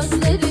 gözleri